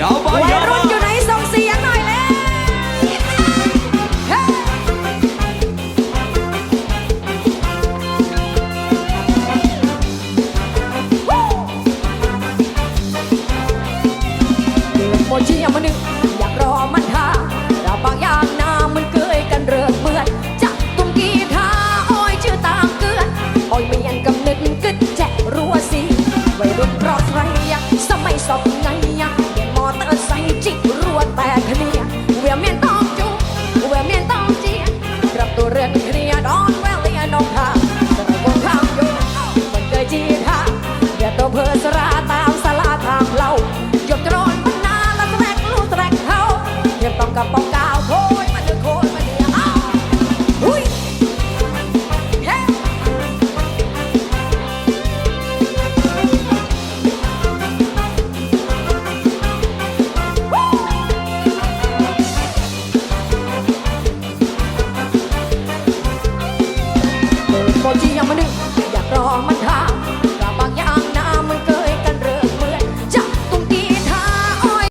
ยาวไปวัยยาวรุ่นอยู่ไหนส่งเสียงหน่อยเลยเฮ้เดือดโมเชียมันหนึ่งอยากรอมันท่าเราบางอย่างหน้ามันเกยกันเรือเหมือนจักตุ้มกีทาโอ้ยชื่อตามเกลือนโอ้ยเมียนกำนึกกึดแจะรัวสิวัยรุ่นรอใครอยังสมัยสอบไง ยังเปลี่ยจิกรัวแตกเคลียเวียเมียนต้องจุเวียเมียนต้องเจียรับตัวเรือนเคลียดอนแววเลียนองทางสระบงข้างโยนมันเคยจีทาเดี๋ยวตัวเพอสราตามสลาทางเราหยดโดนมันนาล้วแตรกลูกแตรกเขาเทียบต้องกับปอง มั